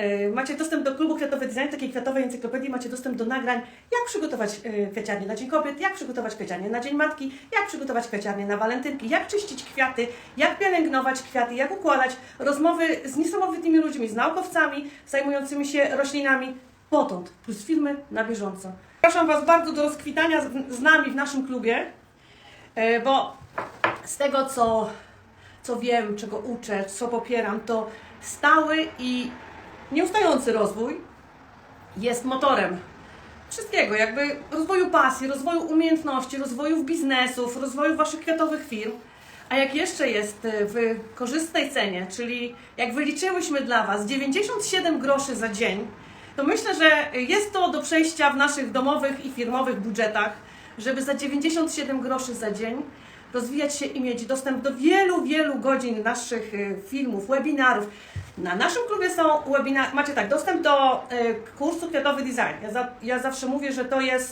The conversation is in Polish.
E, Macie dostęp do klubu Kwiatowy Design, takiej kwiatowej encyklopedii, macie dostęp do nagrań, jak przygotować e, kwieciarnię na Dzień Kobiet, jak przygotować kwieciarnię na Dzień Matki, jak przygotować kwieciarnię na walentynki, jak czyścić kwiaty, jak pielęgnować kwiaty, jak układać, rozmowy z niesamowitymi ludźmi, z naukowcami zajmującymi się roślinami, potąd, plus filmy na bieżąco. Zapraszam Was bardzo do rozkwitania z, z nami w naszym klubie, e, bo z tego, co, co wiem, czego uczę, co popieram, to stały i nieustający rozwój jest motorem wszystkiego, jakby rozwoju pasji, rozwoju umiejętności, rozwoju biznesów, rozwoju Waszych kwiatowych firm. A jak jeszcze jest e, w korzystnej cenie, czyli jak wyliczyłyśmy dla Was 97 groszy za dzień, to myślę, że jest to do przejścia w naszych domowych i firmowych budżetach, żeby za 97 groszy za dzień rozwijać się i mieć dostęp do wielu, wielu godzin naszych e, filmów, webinarów. Na naszym klubie są webinary, macie tak, dostęp do e, kursu Kwiatowy Design. Ja, za, ja zawsze mówię, że to jest